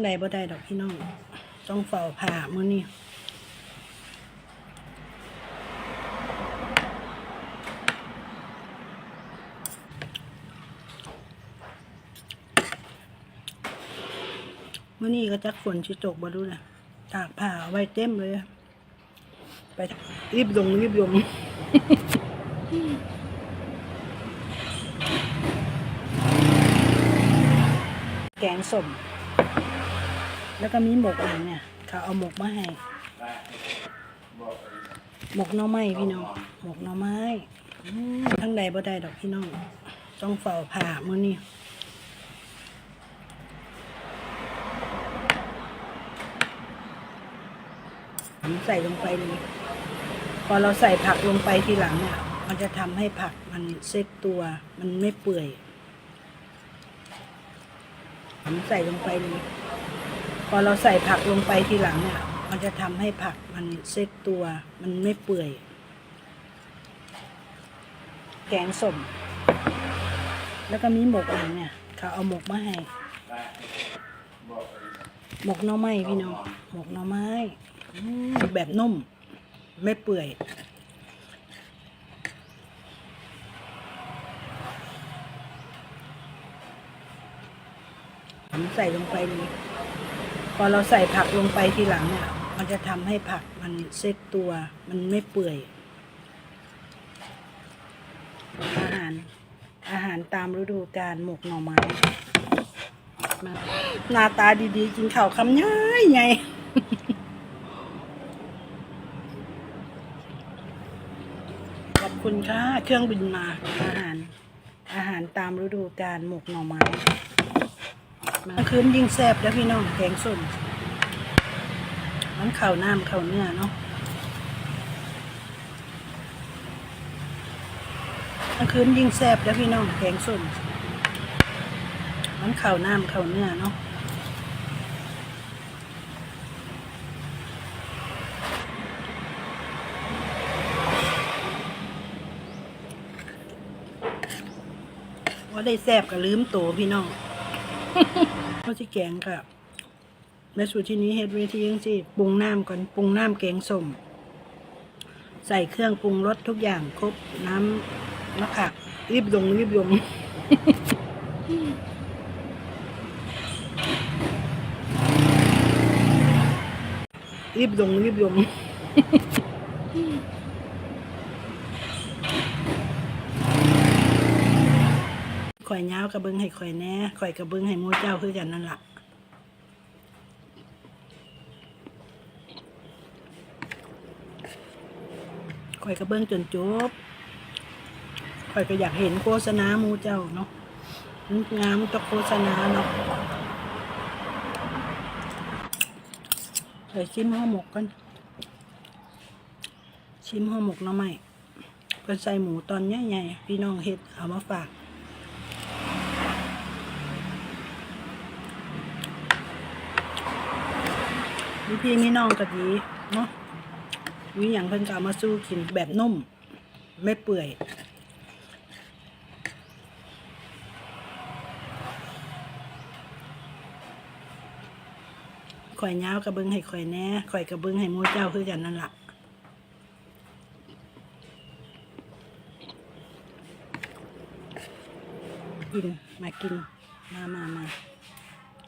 งใดบ่ได้ดอกพี่น้อง ต้องเฝ้าผ่ามื้อนี้มื้อนี้ก็จักฝนสิตกบ่รู้นะตากผ้าไว้เต็มเลย ไปรีบลงรีบลงแกงส้ม แล้วก็มีหมกอันเนี่ยเขาเอาหมกมาให้หมกหน่อไม้พี่น้องหมกหน่อไม้ทั้งใดบ่ได้ดอกพี่น้อง ต้องเฝ้าผ่ามื้อนี้ใส่ลงไปเลยพอเราใส่ผักลงไปทีหลังเนี่ย มันจะทำให้ผักมันเซ็ตตัว มันไม่เปื่อยผมใส่ลงไปเลย พอเราใส่ผักลงไปทีหลังเนี่ย มันจะทำให้ผักมันเซ็ตตัว มันไม่เปื่อย แกงส้มแล้วก็มีหมกอันเนี่ยเขาเอาหมกมาให้หมกหน่อไม้พี่น้องหมกหน่อไม้แบบนุ่ม ไม่เปื่อยผมใส่ลงไปเลย อเราใส่ผักลงไปทีหลังเนี่ย มันจะทำให้ผักมันเซ็ตตัว มันไม่เปื่อย อาหาร อาหารตามฤดูกาลหมกหน่อไม้มาหน้าตาดีๆ กินข้าวคำย้ายไงขอบคุณค่ะ เครื่องบินมา อาหาร อาหารตามฤดูกาลหมกหน่อไม้ มาคืนยิ่งแซ่บแล้วพี่น้องแกงส้มมันเข่าวน้ำเข่าวเนื้อเนาะมันคืนยิ่งแซ่บแล้วพี่น้องแกงส้มมันเข่าวน้ำเข่าวเนื้อเนาะว่าได้แซ่บก็ลืมโตพี่น้อง ข้าวที่แกงค่ะแม่สูตรที่นี้เฮ็ดเวทียังสิปรุงน้ำก่อนปรุงน้ำแกงส้มใส่เครื่องปรุงรสทุกอย่างครบน้ำมะขามรีบลงรีบลงรีบลงรีบลง ข่อยยาวกระเบิงให้ข่อยแน่ข่อยกระเบิงให้หมูเจ้าคือกันนั่นล่ะข่อยกระเบิงจนจบข่อยก็อยากเห็นโฆษณาหมูเจ้าเนาะมันงามตะโฆษณาเนาะใส่ชิมห่อหมกกัน ชิมห่อหมกหน้ำใหม่เพิ่นใส่หมูตอนใหญ่ๆพี่น้องเฮ็ดเอามาฝาก มีพี่มีน้องก็ดีเนาะมีอย่างเพิ่นก็เอามาสู้กินแบบนุ่ม ไม่เปื่อยข่อยยากระเบิงให้ข่อยแน่ข่อยกระเบิงให้มูเจ้าคือกันนั่นล่ะกินมากินมามามา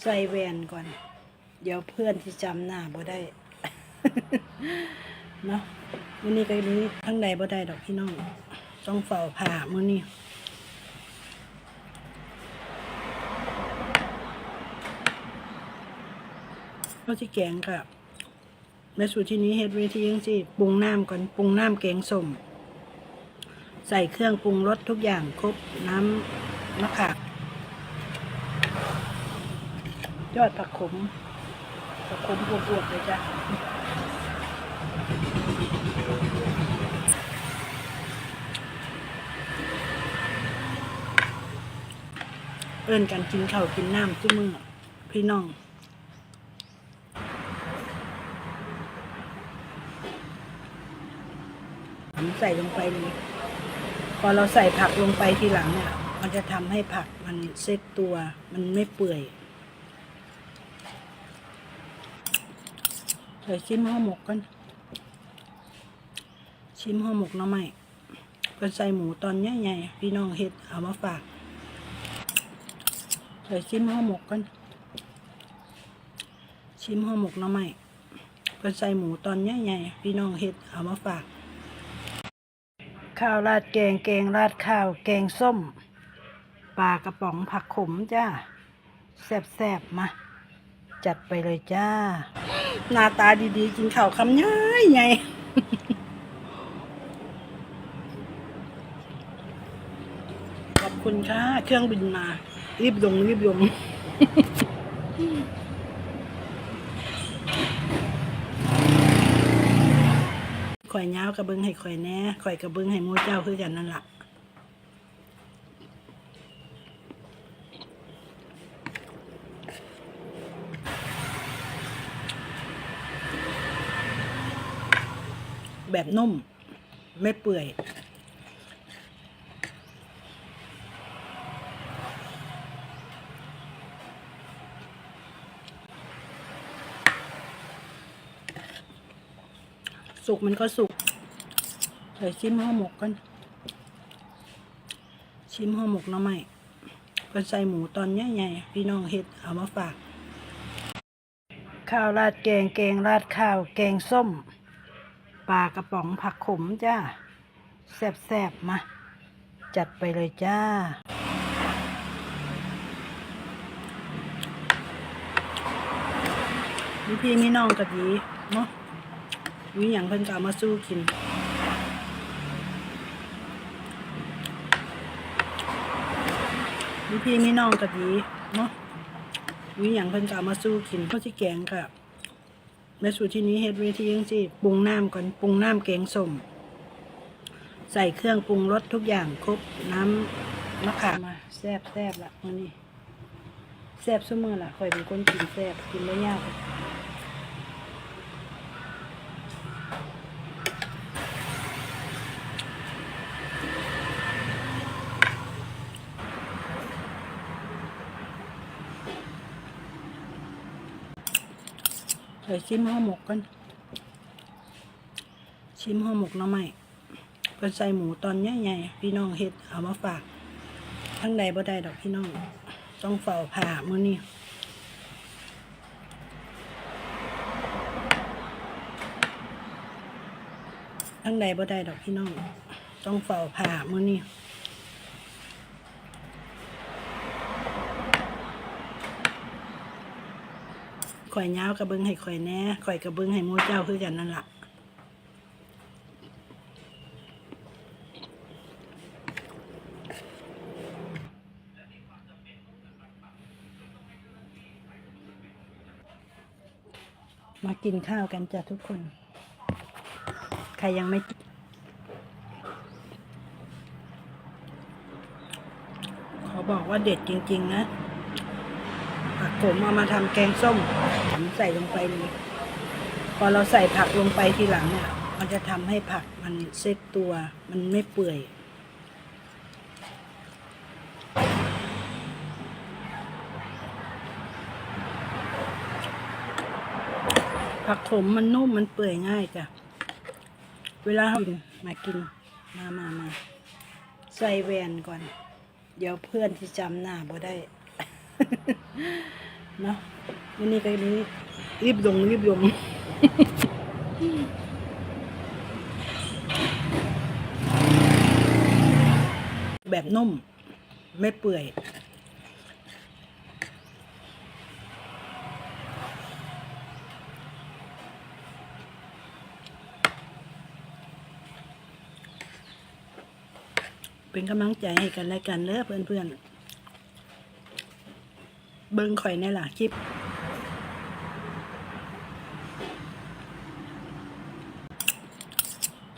ใส่แวนก่อน เดี๋ยวเพื่อนที่จำหน้าบ่ได้ เนาะมื้อนี้ก็นี้ทั้งใดบ่ได้ดอกพี่น้อง ต้องเฝ้าผ่ามื้อนี้ข้าวที่แกงค่ะแม่สูตรที่นี้เฮ็ดเวทียังสิปรุงน้ำก่อนปรุงน้ำแกงส้มใส่เครื่องปรุงรสทุกอย่างครบน้ำมะขามยอดผักขม ผักขมบวบๆเลยจ้ะเอิ้นกันกินข้าวกินน้ำทุกมือพี่น้องผมใส่ลงไปเลยพอเราใส่ผักลงไปทีหลังเนี่ย มันจะทำให้ผักมันเซ็ตตัว มันไม่เปื่อย เดี๋ยวชิมห่อหมกกัน ชิมห่อหมกน้ำใหม่เพิ่นใส่หมูตอนใหญ่ๆพี่น้องเฮ็ดเอามาฝากเดี๋ยวชิมห่อหมกกันชิมห่อหมกน้ำใหม่เพิ่นใส่หมูตอนใหญ่ๆพี่น้องเฮ็ดเอามาฝาก ข้าวราดแกงแกงราดข้าว แกงส้มปลากระป๋องผักขมจ้าแซ่บๆมา จัดไปเลยจ้า หน้าตาดีๆ กินข้าวคำย้ายไงขอบคุณค่ะ เครื่องบินมา รีบลงรีบลงข่อยยาวกระเบิงให้ข่อยแหน่ข่อยกระเบิงให้หมูเจ้าคือกันนั่นล่ะ แบบนุ่ม ไม่เปื่อย สุกมันก็สุกเดี๋ยวชิมห่อหมกกันชิมห่อหมกน้ำใหม่เพิ่นใส่หมูตอนใหญ่ๆพี่น้องเฮ็ดเอามาฝาก ข้าวราดแกงแกงราดข้าว แกงส้ม ปลากระป๋องผักขมจ้าแซ่บๆ มา จัดไปเลยจ้า มีพี่มีน้องกะดีเนาะมีอย่างเพิ่นก็เอามาสู้กินมีพี่มีน้องกะดีเนาะมีอย่างเพิ่นก็เอามาสู้กินเพราที่แกงค่ะ แม่สูตรที่นี้เฮ็ดเวทียังสิปรุงน้ำก่อนปรุงน้ำแกงส้มใส่เครื่องปรุงรสทุกอย่างครบน้ำมะขามมาแซ่บแซ่บละมันนี้แซ่บซุมื้อละคอยเป็นคนกินแซ่บกินได้ยาก ยวชิมห่อหมกกัน ชิมห่อหมกน้ำใหม่เพิ่นใส่หมูตอนใหญ่ๆพี่น้องเฮ็ดเอามาฝากทั้งใดบ่ได้ดอกพี่น้อง ต้องเฝ้าผ่ามื้อนี้ทั้งใดบ่ได้ดอกพี่น้อง ต้องเฝ้าผ่ามื้อนี้ ข่อยยาวกระเบิงให้ข่อยแน่ข่อยกระเบิงให้มูเจ้าคือกันนั่นล่ะมากินข้าวกันจ้ะทุกคน ใครยังไม่ขอบอกว่าเด็ดจริง ๆ นะผักผมเอามาทำแกงส้ม มใส่ลงไปเลยพอเราใส่ผักลงไปทีหลังเนี่ย มันจะทำให้ผักมันเซ็ตตัว มันไม่เปื่อยผักขมมันนุ่มมันเปื่อยง่ายจ้ะ เวลากินมากิน มามามา ใส่แวนก่อน เดี๋ยวเพื่อนที่จำหน้าบ่ได้ เนาะ นนี้ก็นี้รีบลงรีบลงแบบนุ่ม ไม่เปื่อยเป็นกำลังใจให้กันและกันเด้อเพื่อนๆ เบิ้งข่อยในหล่ะคลิป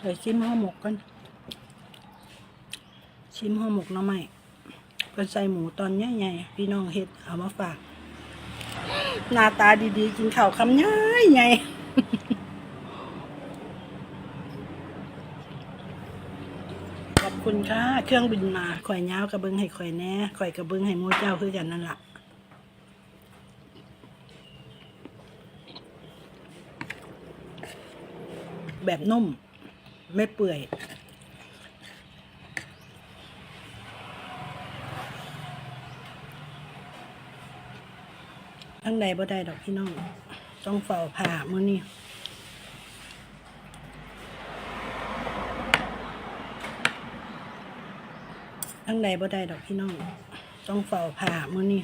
ใส่ชิมห่อหมกกัน ชิมห่อหมกน้ำใหม่เพิ่นใส่หมูตอนใหญ่ๆพี่น้องเฮ็ดเอามาฝาก หน้าตาดีๆ กินข้าวคำย้ายไงขอบคุณค่ะ เครื่องบินมาข่อยยาวกระเบิงให้ข่อยแน่ข่อยกระเบิงให้มูเจ้าคือกันนั่นแหละแบบนุ่ม ไม่เปื่อย ทั้งใดบ่ได้ดอกพี่น้อง ต้องเฝ้าผ่ามื้อนี้ทั้งใดบ่ได้ดอกพี่น้อง ต้องเฝ้าผ่ามื้อนี้